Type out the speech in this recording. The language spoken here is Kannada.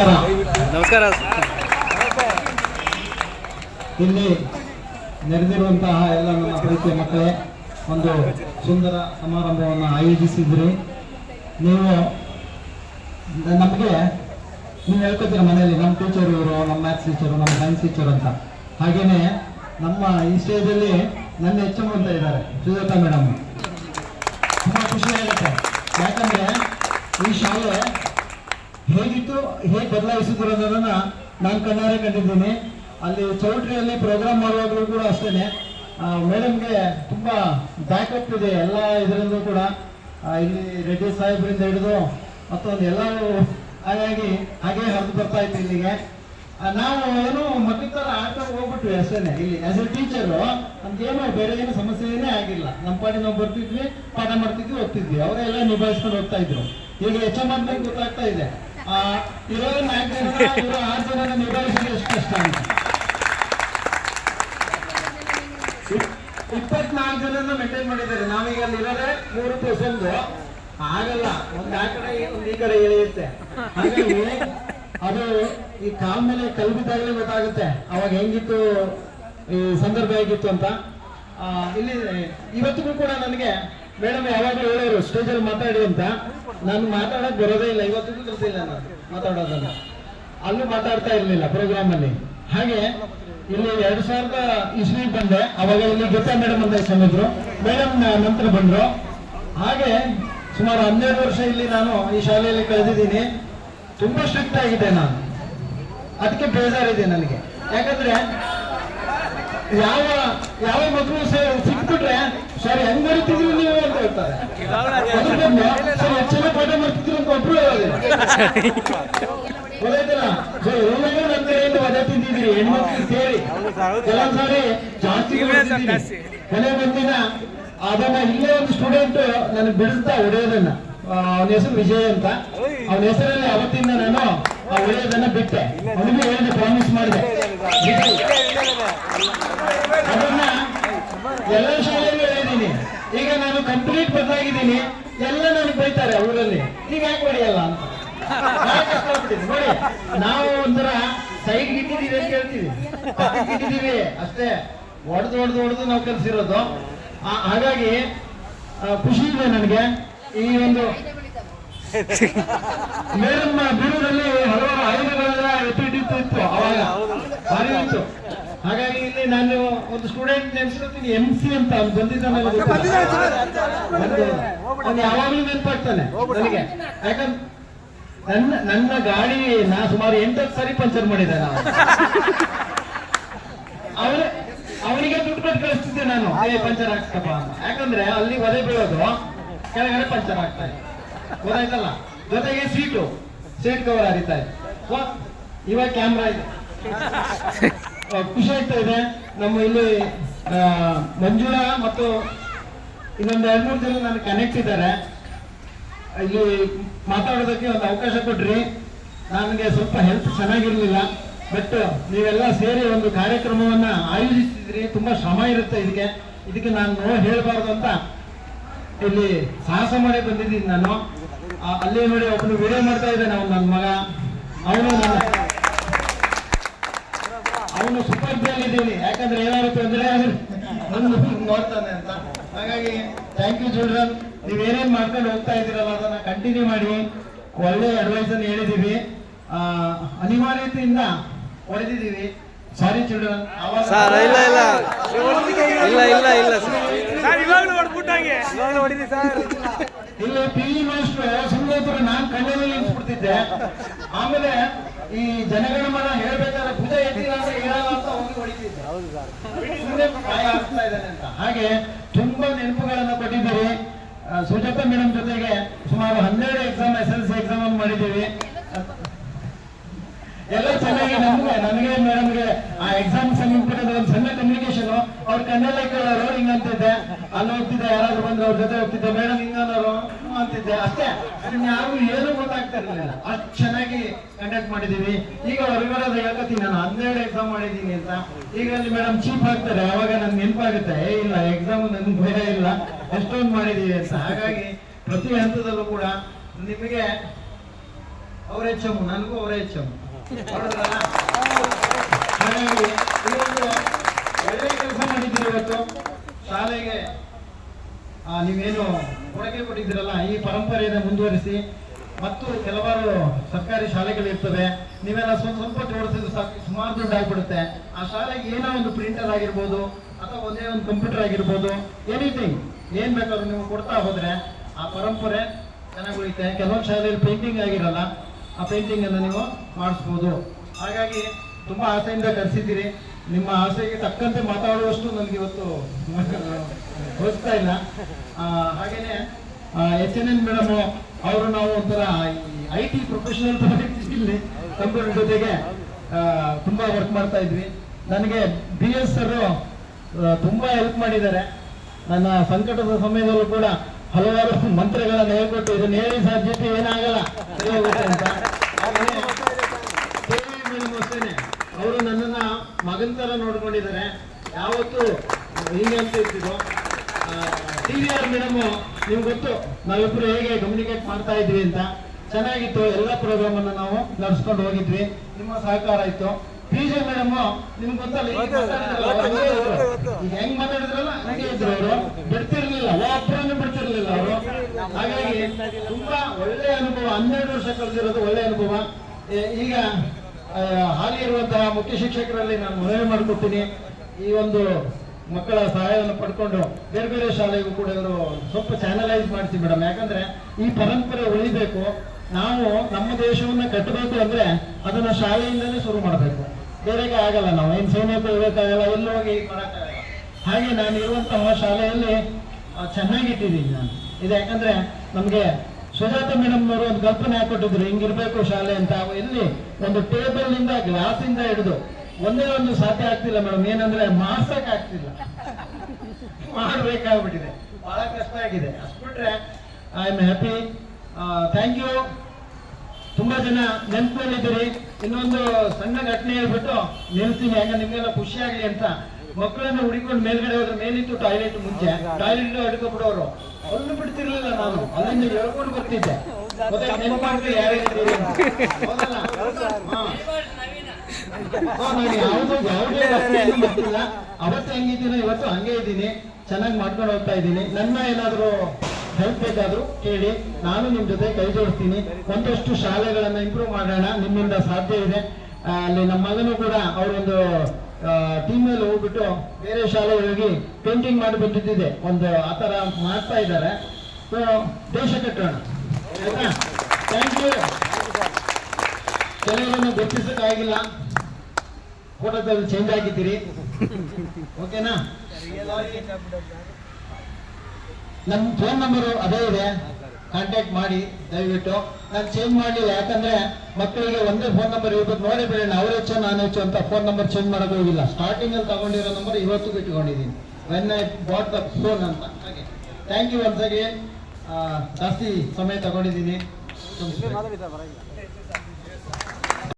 ನಮಸ್ಕಾರ. ನಮಸ್ಕಾರ. ಇಲ್ಲಿ ನೆರೆದಿರುವಂತಹ ಎಲ್ಲ ನನ್ನ ಪ್ರೀತಿಯ ಮಕ್ಕಳೇ ಒಂದು ಸುಂದರ ಸಮಾರಂಭವನ್ನು ಆಯೋಜಿಸಿದ್ರಿ ನೀವು ನಮಗೆ ನೀವು ಹೇಳ್ಕೊತೀರ ಮನೆಯಲ್ಲಿ ನಮ್ಮ ಟೀಚರ್ ಇವರು ನಮ್ಮ ಮ್ಯಾಥ್ಸ್ ಟೀಚರು ನಮ್ಮ ಸೈನ್ಸ್ ಟೀಚರ್ ಅಂತ. ಹಾಗೇನೆ ನಮ್ಮ ಈ ಸ್ಟೇಜಲ್ಲಿ ನನ್ನ ಹೆಚ್ಚು ಅಂತ ಇದ್ದಾರೆ ಸುಜಾತ ಮೇಡಮ್ ತುಂಬ ಖುಷಿ ಆಗುತ್ತೆ. ಯಾಕಂದ್ರೆ ಈ ಶಾಲೆ ಹೇಗಿತ್ತು, ಹೇಗೆ ಬದಲಾಯಿಸಿದ್ರು ಅನ್ನೋದನ್ನ ನಾನು ಕಣ್ಣಾರೆ ಕಂಡಿದ್ದೀನಿ. ಅಲ್ಲಿ ಚೌಟ್ರಿಯಲ್ಲಿ ಪ್ರೋಗ್ರಾಮ್ ಮಾಡುವಾಗಲೂ ಕೂಡ ಅಷ್ಟೇನೆ. ಮೇಡಮ್ಗೆ ತುಂಬಾ ಬ್ಯಾಕಪ್ ಇದೆ ಎಲ್ಲ ಇದರಲ್ಲೂ ಕೂಡ. ಇಲ್ಲಿ ರೆಡ್ಡಿ ಸಾಹೇಬ್ರಿಂದ ಹಿಡಿದು ಮತ್ತೊಂದು ಎಲ್ಲ ಹಾಗಾಗಿ ಹಾಗೆ ಹರಿದು ಬರ್ತಾ ಇತ್ತು ಇಲ್ಲಿಗೆ. ನಾವು ಏನು ಮಕ್ಕಳ ಥರ ಆಟ ಹೋಗ್ಬಿಟ್ವಿ ಅಷ್ಟೇನೆ. ಇಲ್ಲಿ ಆಸ್ ಎ ಟೀಚರು ನಮ್ಗೇನು ಬೇರೆ ಏನು ಸಮಸ್ಯೆನೇ ಆಗಿಲ್ಲ. ನಮ್ಮ ಪಾಡಿ ನಾವು ಬರ್ತಿದ್ವಿ, ಪಾಠ ಮಾಡ್ತಿದ್ವಿ ಹೋಗ್ತಿದ್ವಿ ಅವರೆಲ್ಲ ನಿಭಾಯಿಸ್ಕೊಂಡು ಹೋಗ್ತಾ ಇದ್ರು. ಈಗ ಎಚ್ ಎಂ ಅಂತ ಗೊತ್ತಾಗ್ತಾ ಇದೆ. ಆ, ಇರೋ ನಾಲ್ಕು ಜನ ಇರೋ ಆರು ಜನ ನಿಭಾಯಿಸೋದು ಎಷ್ಟು ಕಷ್ಟ ಅಂತ. ಇಪ್- ಇಪ್ಪತ್ನಾಲ್ಕು ಜನನ ಮೇಂಟೈನ್ ಮಾಡಿದ್ದಾರೆ. ನಾವೀಗ ಅಲ್ಲಿ ಇರೋದೇ ಮೂರು ಒಂದು ಆಗಲ್ಲ ಒಂದ್ ಆ ಕಡೆ ಒಂದ್ ಈ ಕಡೆ ಎಳೆಯುತ್ತೆ ಹಾಗಾಗಿ ಅದು ಈ ಕಾಲ್ ಮೇಲೆ ಕಲ್ ಬಿದ್ದಾಗಲೇ ಗೊತ್ತಾಗುತ್ತೆ. ಅವಾಗ ಹೆಂಗಿತ್ತು ಈ ಸಂದರ್ಭ ಹೇಗಿತ್ತು ಅಂತ. ಇಲ್ಲಿ ಇವತ್ತಿಗೂ ಕೂಡ ನನಗೆ ಮೇಡಮ್, ಯಾವಾಗಲೂ ಹೇಳೋರು ಸ್ಟೇಜಲ್ಲಿ ಮಾತಾಡಿ ಅಂತ. ನಾನು ಮಾತಾಡಕ್ ಬರೋದೇ ಇಲ್ಲ, ಇವತ್ತಿಗೂ ಕಲ್ತಿಲ್ಲ ನಾನು ಮಾತಾಡೋದನ್ನ. ಅಲ್ಲೂ ಮಾತಾಡ್ತಾ ಇರ್ಲಿಲ್ಲ ಪ್ರೋಗ್ರಾಮ್ ಅಲ್ಲಿ. ಹಾಗೆ, ಇಲ್ಲಿ ಎರಡ್ ಸಾವಿರದ ಇಸ್ವಿ ಬಂದೆ, ಅವಾಗ ಇಲ್ಲಿ ಗೀತಾ ಮೇಡಮ್ ಅಂತ ಹೆಸರಿದ್ರು ಮೇಡಮ್ ನಂತರ ಬಂದ್ರು. ಹಾಗೆ, ಸುಮಾರು ಹನ್ನೆರಡು ವರ್ಷ ಇಲ್ಲಿ ನಾನು ಈ ಶಾಲೆಯಲ್ಲಿ ಕಳೆದಿದ್ದೀನಿ. ತುಂಬಾ ಸ್ಟ್ರಿಕ್ಟ್ ಆಗಿದೆ ನಾನು. ಅದಕ್ಕೆ ಬೇಜಾರಿದೆ ನನಗೆ. ಯಾಕಂದ್ರೆ, ಯಾವ ಯಾವ ಮಗು ಸಿಕ್ಬಿಟ್ರೆ, ಸರ್, ಹೆಂಗ್ ಬರೀತಿದ್ರು ಹೇಳ್ತಾರೆ. ಚೆನ್ನಾಗಿ ಪಾಠ ಮಾಡ್ತಿದ್ರು ಅಂತ ಒಬ್ರು ಹೇಳೋದಿಲ್ಲ ಗೊತ್ತಾಯ್ತಲ್ಲ? ಸೊ ಎಲ್ಲರೂ ನನ್ನ ಕಡೆಯಿಂದ ವಜಾ ತಿಂದಿದ್ದೀರಿ. ಹೆಣ್ಮಕ್ಳು ಸೇರಿ ಜಾಸ್ತಿ. ಕೊನೆ ಬಂದಿನ ಅದನ್ನ ಇಲ್ಲೇ ಒಂದು ಸ್ಟೂಡೆಂಟ್ ನನಗೆ ಬಿಡಿಸ್ತಾ ಹೊಡೆಯೋದನ್ನ ಅವನ ಹೆಸರು ವಿಜಯ್ ಅಂತ. ಅವನ ಹೆಸರಲ್ಲಿ ಅವತ್ತಿಂದ ನಾನು ಆ ಹೊಡೆಯೋದನ್ನ ಬಿಟ್ಟೆ. ಅವನಿಗೆ ಹೇಳಿದೆ ಪ್ರಾಮಿಸ್ ಮಾಡಿದೆ. ಅದನ್ನ ಎಲ್ಲ ಶಾಲೆಗೂ ಹೇಳಿದ್ದೀನಿ. ಈಗ ನಾನು ಕಂಪ್ಲೀಟ್ ಬದಲಾಗಿದ್ದೀನಿ ಎಲ್ಲ ನನಗೆ ಬೈತಾರೆ ಊರಲ್ಲಿ. ನೀವ್ ಯಾಕೆ ಹೊಡೆಯಲ್ಲ ಅಂತ. ನಾನ್. ನೋಡಿ, ನಾವು ಒಂಥರ ಸೈಡ್ ಇಟ್ಟಿದ್ದೀವಿ ಅಂತ ಹೇಳ್ತೀವಿ. ಇಟ್ಟಿದ್ದೀವಿ. ಅಷ್ಟೇ. ಹೊಡೆದು ಹೊಡೆದು ಹೊಡೆದು ನಾವು ಕಲ್ಸಿರೋದು. ಹಾಗಾಗಿ ಖುಷಿ ಇದೆ ನನಗೆ. ಈ ಒಂದು ಮೇಡಮ್ ಬಿರುದಲ್ಲಿ ಹಲವಾರು ಆಯುಧಗಳೆಲ್ಲ ಎತ್ತಿಟ್ಟಿತ್ತು, ಇತ್ತು, ಅವಾಗ. ಭಾರಿ ಇತ್ತು. ಹಾಗಾಗಿ ಇಲ್ಲಿ ನಾನು ಒಂದು ಸ್ಟೂಡೆಂಟ್ ನೆನ್ಸ್ಕೊತೀನಿ ಎಂ ಸಿ ಅಂತ ಅವ್ನು ಬಂದಿದ್ದಾನೆ ಅವ್ನು ಯಾವಾಗಲೂ ನೆನಪಾಗ್ತಾನೆ ನನಗೆ. ಯಾಕಂದ್ರೆ ನನ್ನ ನನ್ನ ಗಾಡಿ ನಾ ಸುಮಾರು ಎಂಟತ್ತು ಸಾರಿ ಪಂಚರ್ ಮಾಡಿದೆ ನಾವು ಅವನ ಅವನಿಗೆ ದುಡ್ಡು ಕೊಟ್ಟು ಕಳಿಸ್ತಿದ್ದೆ ನಾನು. ಅದೇ ಪಂಚರ್ ಆಗ್ತಪ್ಪ ಯಾಕಂದ್ರೆ ಅಲ್ಲಿ ಒದೆ ಬೀಳೋದು ಕೆಳಗಡೆ ಪಂಚರ್ ಆಗ್ತಾ ಇದೆ. ಗೊತ್ತಾಯ್ತಲ್ಲ? ಜೊತೆಗೆ ಸೀಟು ಸೀಟ್ ಕವರ್ ಹರಿತಾ ಇದೆ. ಇವಾಗ ಕ್ಯಾಮ್ರಾ ಇದೆ. ಖುಷಿ ಆಗ್ತಾ ಇದೆ. ನಮ್ಮ ಇಲ್ಲಿ ಮಂಜುಳ ಮತ್ತು ಇನ್ನೊಂದು ಎರಡು ಮೂರು ಜನ ನಾನು ಕನೆಕ್ಟ್ ಇದ್ದಾರೆ. ಇಲ್ಲಿ ಮಾತಾಡೋದಕ್ಕೆ ಒಂದು ಅವಕಾಶ ಕೊಡ್ರಿ. ನನಗೆ ಸ್ವಲ್ಪ ಹೆಲ್ತ್ ಚೆನ್ನಾಗಿರಲಿಲ್ಲ. ಬಟ್ ನೀವೆಲ್ಲ ಸೇರಿ ಒಂದು ಕಾರ್ಯಕ್ರಮವನ್ನ ಆಯೋಜಿಸಿದ್ರಿ ತುಂಬಾ ಶ್ರಮ ಇರುತ್ತೆ ಇದಕ್ಕೆ. ಇದಕ್ಕೆ ನಾನು ನೋ ಹೇಳಬಾರ್ದು ಅಂತ ಇಲ್ಲಿ ಸಾಹಸ ಮಾಡಿ ಬಂದಿದ್ದೀನಿ ನಾನು. ಅಲ್ಲಿ ನೋಡಿ ಒಬ್ಬನು ವಿಡಿಯೋ ಮಾಡ್ತಾ ಇದ್ದಾನೆ ಅವ್ನು ನನ್ನ ಮಗ. ಅವನು ನನ್ನ ಅವನು ಸುಪರ್ದಿಯಲ್ಲಿದ್ದೀನಿ ಯಾಕಂದ್ರೆ ಏನಾದ್ರು ತೊಂದರೆ ಆದ್ರೆ ಒಂದು ನೋಡ್ತಾನೆ ಅಂತ. ಹಾಗಾಗಿ ಥ್ಯಾಂಕ್ ಯು ಚಿಲ್ಡ್ರನ್ ನೀವು ಏನೇನ್ ಮಾಡ್ಕೊಂಡು ಹೋಗ್ತಾ ಇದ್ದೀರಲ್ಲ ಅದನ್ನ ಕಂಟಿನ್ಯೂ ಮಾಡಿ. ಒಳ್ಳೆ ಅಡ್ವೈಸ್ ಅನ್ನು ಹೇಳಿದೀವಿ. ಆ, ಅನಿವಾರ್ಯತೆಯಿಂದ ಹೊಡೆದಿದ್ದೀವಿ ಸಾರಿ ಚಿಲ್ಡ್ರನ್ ಸರ್ ಇಲ್ಲ ಇಲ್ಲ. ಇಲ್ಲ ಇಲ್ಲ ಇಲ್ಲ ಸರ್ ಸರ್ ಇವಾಗಲೂ ಹೊಡ್ಬಿಟ್ಟಾಗೆ ಇವಾಗಲೂ ಹೊಡಿದಿ ಸರ್ ಇಲ್ಲಿ ಪಿ ಇ ಮಾಸ್ಟರ್ ಸುಮ್ಮನೆ ನಾನ್ ಕಣ್ಣಲ್ಲಿ ನಿಲ್ಸ್ಬಿಡ್ತಿದ್ದೆ. ಆಮೇಲೆ ಈ ಜನಗಣಮನ ಹೇಳ್ಬೇಕಾದ್ರೆ ಭುಜ ಎತ್ತಿಲ್ಲ ಅಂದ್ರೆ ಹೇಳಲ್ಲ ಅಂತ ಹೋಗಿ ಹೊಡಿತಿದ್ದೆ ಸುಮ್ಮನೆ ಭಯ ಆಗ್ತಾ ಇದ್ದಾನೆ ಅಂತ ಹಾಗೆ ತುಂಬಾ ನೆನಪುಗಳನ್ನು ಕೊಟ್ಟಿದ್ದೀರಿ. ಸುಜಾತ ಮೇಡಮ್ ಜೊತೆಗೆ ಸುಮಾರು ಹನ್ನೆರಡು exam S L C exam ಅನ್ನು ಮಾಡಿದ್ದೀವಿ. ಎಲ್ಲ ಚೆನ್ನಾಗಿ ನಮ್ಗೆ. ನನಗೆ ಮೇಡಮ್ಗೆ ಆ ಎಕ್ಸಾಮ್ ಸಂಬಂಧಪಟ್ಟ ಒಂದು ಸಣ್ಣ ಕಮ್ಯುನಿಕೇಶನ್ ಅವ್ರ ಕಣ್ಣಲ್ಲೇ ಕೇಳೋರು ಹಿಂಗಂತಿದ್ದೆ. ಅಲ್ಲಿ ಹೋಗ್ತಿದ್ದೆ, ಯಾರಾದ್ರೂ ಬಂದ್ರೆ ಅವ್ರ ಜೊತೆ ಹೋಗ್ತಿದ್ದೆ. ಮೇಡಮ್ ಹಿಂಗನ್ನೋರು ಅಂತಿದ್ದೆ ಅಷ್ಟೇ ನಿಮ್ಗೆ ಯಾರು ಏನು ಗೊತ್ತಾಗ್ತಾ ಇರಲಿಲ್ಲ ಅಷ್ಟು ಚೆನ್ನಾಗಿ ಕಂಡಕ್ಟ್ ಮಾಡಿದೀವಿ. ಈಗ ಹೊರಗಡೆ ಹೇಳ್ಕೊತೀನಿ ನಾನು. ಹನ್ನೆರಡು ಎಕ್ಸಾಮ್ ಮಾಡಿದ್ದೀನಿ ಅಂತ. ಈಗ ಅಲ್ಲಿ ಮೇಡಮ್ ಚೀಫ್ ಆಗ್ತಾರೆ. ಅವಾಗ ನನ್ಗೆ ನೆನಪಾಗುತ್ತೆ. ಏ, ಇಲ್ಲ ಎಕ್ಸಾಮ್ ನನ್ಗೆ ಭಯ ಇಲ್ಲ. ಎಷ್ಟೊಂದು ಮಾಡಿದೀವಿ ಅಂತ. ಹಾಗಾಗಿ ಪ್ರತಿ ಹಂತದಲ್ಲೂ ಕೂಡ ನಿಮಗೆ ಅವ್ರ ಎಚ್ ಎಂ ನನಗೂ ಅವರೇ ಈ ಒಳ್ಳೆ ಕೆಲಸ ಮಾಡಿದ್ದೀರಿ ಇವತ್ತು. ಶಾಲೆಗೆ ನೀವೇನು ಕೊಡುಗೆ ಕೊಟ್ಟಿದ್ದೀರಲ್ಲ, ಈ ಪರಂಪರೆಯನ್ನು ಮುಂದುವರಿಸಿ. ಮತ್ತು ಕೆಲವಾರು ಸರ್ಕಾರಿ ಶಾಲೆಗಳಿರ್ತವೆ ನೀವೆಲ್ಲ ಸ್ವಲ್ಪ ಸ್ವಲ್ಪ ಜೋಡಿಸಿದ್ರೆ ಸಾಕು, ಸುಮಾರು ದುಡ್ಡು ಆಗ್ಬಿಡುತ್ತೆ. ಆ ಶಾಲೆಗೆ ಏನೋ ಒಂದು ಪ್ರಿಂಟರ್ ಆಗಿರ್ಬೋದು, ಅಥವಾ ಒಂದೇ ಒಂದು ಕಂಪ್ಯೂಟರ್ ಆಗಿರ್ಬೋದು ಎನಿಥಿಂಗ್ ಏನು ಬೇಕಾದ್ರೂ ನೀವು ಕೊಡ್ತಾ ಹೋದರೆ, ಆ ಪರಂಪರೆ ಚೆನ್ನಾಗಿ ಉಳಿತೆ ಕೆಲವೊಂದು ಶಾಲೆಯಲ್ಲಿ ಪೇಂಟಿಂಗ್ ಆಗಿರಲ್ಲ, ಆ ಪೇಂಟಿಂಗನ್ನು ನೀವು ಮಾಡಿಸ್ಬೋದು. ಹಾಗಾಗಿ, ತುಂಬ ಆಸೆಯಿಂದ ಕರೆಸಿದ್ದೀರಿ. ನಿಮ್ಮ ಆಸೆಗೆ ತಕ್ಕಂತೆ ಮಾತಾಡುವಷ್ಟು ನನಗೆ ಇವತ್ತು ಹೋಗ್ತಾ ಇಲ್ಲ. ಹಾಗೇನೆ ಎಚ್ ಎನ್ ಎನ್ ಮೇಡಮ್ ಅವರು ನಾವು ಒಂಥರ ಐ ಟಿ ಪ್ರೊಫೆಷನಲ್ ಇಲ್ಲಿ ಕಂಪ್ಯೂಟರ್ ಜೊತೆಗೆ ತುಂಬ ವರ್ಕ್ ಮಾಡ್ತಾ ಇದ್ವಿ. ನನಗೆ ಬಿ ಎಸ್ ಸರ್ ತುಂಬಾ ಹೆಲ್ಪ್ ಮಾಡಿದ್ದಾರೆ. ನನ್ನ ಸಂಕಟದ ಸಮಯದಲ್ಲೂ ಕೂಡ ಹಲವಾರು ಮಂತ್ರಗಳನ್ನು ಹೇಳ್ಕೊಟ್ಟು ಇದನ್ನು ಹೇಳಿ ಸಾಧ್ಯತೆ ಏನಾಗಲ್ಲ. ಸರಿ ಹೋಗುತ್ತೆ ಅಂತ. ಅವರು ನನ್ನನ್ನ ಮಗನ್ ಥರ ನೋಡ್ಕೊಂಡಿದ್ದಾರೆ. ಯಾವತ್ತು ಹಿಂಗೆ ಅಂತ ಇರ್ತಿದ್ರು ಟಿ ವಿ ಆರ್ ಮೇಡಮ್ ನಿಮ್ಗೆ ಗೊತ್ತು ನಾವಿಬ್ರು ಹೇಗೆ ಕಮ್ಯುನಿಕೇಟ್ ಮಾಡ್ತಾ ಇದ್ವಿ ಅಂತ. ಚೆನ್ನಾಗಿತ್ತು ಎಲ್ಲ ಪ್ರೋಗ್ರಾಮ್ ಅನ್ನ ನಾವು ನಡ್ಸ್ಕೊಂಡು ಹೋಗಿದ್ವಿ. ನಿಮ್ಮ ಸಹಕಾರ ಇತ್ತು. ಪಿ ಜೆ ಮೇಡಮ್ ನಿಮ್ಗೆ ಗೊತ್ತಲ್ಲ ಈಗ ಹಂಗೆ ಮಾತಾಡಿದ್ರಲ್ಲ ಹಂಗೆ ಇದ್ರು ಅವರು. ಬಿಡ್ತಿರ್ಲಿಲ್ಲ ಒಬ್ಬರನ್ನು ಬಿಡ್ತಿರ್ಲಿಲ್ಲ ಅವರು. ಹಾಗಾಗಿ ತುಂಬಾ ಒಳ್ಳೆ ಅನುಭವ ಹನ್ನೆರಡು ವರ್ಷ ಕಳೆದಿರೋದು ಒಳ್ಳೆ ಅನುಭವ. ಈಗ ಹಾಲಿ ಇರುವಂತಹ ಮುಖ್ಯ ಶಿಕ್ಷಕರಲ್ಲಿ ನಾನು ಮನವಿ ಮಾಡ್ಕೊತೀನಿ. ಈ ಒಂದು ಮಕ್ಕಳ ಸಹಾಯವನ್ನು ಪಡ್ಕೊಂಡು ಬೇರೆ ಬೇರೆ ಶಾಲೆಗೂ ಕೂಡ ಇವರು ಸ್ವಲ್ಪ ಚಾನಲೈಸ್ ಮಾಡ್ತೀವಿ ಮೇಡಮ್. ಯಾಕಂದ್ರೆ ಈ ಪರಂಪರೆ ಉಳಿಬೇಕು. ನಾವು ನಮ್ಮ ದೇಶವನ್ನ ಕಟ್ಟಬೇಕು ಅಂದ್ರೆ ಅದನ್ನ ಶಾಲೆಯಿಂದಲೇ ಶುರು ಮಾಡಬೇಕು. ಬೇರೆಗೆ ಆಗಲ್ಲ ನಾವು. ಏನ್ ಸೇನೆ ಇರಬೇಕಾಗಲ್ಲ ಎಲ್ಲ ಹೋಗಿ ಮಾಡೋಕ್ಕಾಗಲ್ಲ. ಹಾಗೆ ನಾನು ಇರುವಂತಹ ಶಾಲೆಯಲ್ಲಿ ಚೆನ್ನಾಗಿಟ್ಟಿದ್ದೀನಿ ನಾನು. ಇದು ಯಾಕಂದ್ರೆ ನಮಗೆ ಸುಜಾತ ಮೇಡಮ್ ಅವರು ಒಂದು ಕಲ್ಪನೆ ಹಾಕೊಟ್ಟಿದ್ರು ಹಿಂಗಿರ್ಬೇಕು ಶಾಲೆ ಅಂತ. ಇಲ್ಲಿ ಒಂದು ಟೇಬಲ್ನಿಂದ ಗ್ಲಾಸ್ ಇಂದ ಹಿಡಿದು ಒಂದೇ ಒಂದು ಸಾಧ್ಯ ಆಗ್ತಿಲ್ಲ ಮೇಡಮ್. ಏನಂದ್ರೆ ಮಾಡ್ಸಕ್ ಆಗ್ತಿಲ್ಲ. ಮಾಡ್ಬೇಕಾಗ್ಬಿಟ್ಟಿದೆ. ಬಹಳ ಕಷ್ಟ ಆಗಿದೆ. ಅಷ್ಟು ಬಿಟ್ರೆ I am happy thank you ತುಂಬಾ ಜನ ನೆನ್ಪಿದ್ದೀರಿ ಇನ್ನೊಂದು ಸಣ್ಣ ಘಟನೆ ಹೇಳ್ಬಿಟ್ಟು ನಿಲ್ತೀನಿ. ಹಂಗ ನಿಮ್ಗೆಲ್ಲ ಖುಷಿ ಆಗ್ಲಿ ಅಂತ ಮಕ್ಕಳನ್ನ ಹುಡುಕೊಂಡು ಮೇಲ್ಗಡೆ ಹೋದ್ರೆ ಮೇಲಿತ್ತು ಟಾಯ್ಲೆಟ್ ಮುಂಚೆ. ಟಾಯ್ಲೆಟ್ ಹಿಡ್ಕೊಬಿಡೋರು ಅಲ್ಲೂ ಬಿಡ್ತಿರ್ಲಿಲ್ಲ ನಾನು. ಅಲ್ಲಿಂದ ಹೇಳ್ಕೊಂಡು ಬರ್ತಿದ್ದೆ. ಮತ್ತೆ ನಾನು ಯಾವ್ದು ಮಾಡ್ತಿಲ್ಲ. ಅವತ್ತು ಹೆಂಗಿದ್ದೀನೋ, ಇವತ್ತು ಹಂಗೆ ಇದ್ದೀನಿ. ಚೆನ್ನಾಗಿ ಮಾಡ್ಕೊಂಡು ಹೋಗ್ತಾ ಇದ್ದೀನಿ. ನನ್ನ ಏನಾದರೂ ಹೆಲ್ಪ್ ಬೇಕಾದ್ರು ಕೇಳಿ. ನಾನು ನಿಮ್ ಜೊತೆ ಕೈ ಜೋಡಿಸ್ತೀನಿ. ಒಂದಷ್ಟು ಶಾಲೆಗಳನ್ನ ಇಂಪ್ರೂವ್ ಮಾಡೋಣ. ನಿಮ್ಮಿಂದ ಸಾಧ್ಯ ಇದೆ. ಅಲ್ಲಿ ನಮ್ಮ ಮಗನು ಕೂಡ ಅವರೊಂದು ಟೀಮ್ ಮೇಲೆ ಹೋಗ್ಬಿಟ್ಟು ಬೇರೆ ಶಾಲೆಗೆ ಹೋಗಿ ಪೇಂಟಿಂಗ್ ಮಾಡಿ ಬಂದಿದ್ದಿದೆ. ಒಂದು ಆ ಥರ ಮಾಡ್ತಾ ಇದ್ದಾರೆ. ಸೊ ದೇಶ ಕಟ್ಟೋಣ. ಆಯ್ತಾ? ಥ್ಯಾಂಕ್ ಯು ಕೆಲವರನ್ನು ಗುರುತಿಸೋಕ್ಕಾಗಿಲ್ಲ. ಫೋಟೋದಲ್ಲಿ ಚೇಂಜ್ ಆಗಿದ್ದೀರಿ. ಓಕೆನಾ ನನ್ನ ಫೋನ್ ನಂಬರು ಅದೇ ಇದೆ. ಕಾಂಟ್ಯಾಕ್ಟ್ ಮಾಡಿ, ದಯವಿಟ್ಟು. ನಾನು ಚೇಂಜ್ ಮಾಡಲಿಲ್ಲ, ಯಾಕಂದ್ರೆ ಮಕ್ಕಳಿಗೆ ಒಂದೇ ಫೋನ್ ನಂಬರ್ ಇವತ್ತು ನೋಡಿ ಬಿಡೋಣ ಅವ್ರ ಹೆಚ್ಚು ನಾನು ಹೆಚ್ಚು ಅಂತ ಫೋನ್ ನಂಬರ್ ಚೇಂಜ್ ಮಾಡೋದು ಹೋಗಿಲ್ಲ. ಸ್ಟಾರ್ಟಿಂಗ್ ಅಲ್ಲಿ ತಗೊಂಡಿರೋ ನಂಬರ್ ಇವತ್ತು ಬಿಟ್ಕೊಂಡಿದ್ದೀನಿ when I bought the phone ಅಂತ. ಹಾಗೆ. ಥ್ಯಾಂಕ್ ಯು ಒನ್ಸ್ ಅಗೇನ್ ಜಾಸ್ತಿ ಸಮಯ ತಗೊಂಡಿದ್ದೀನಿ.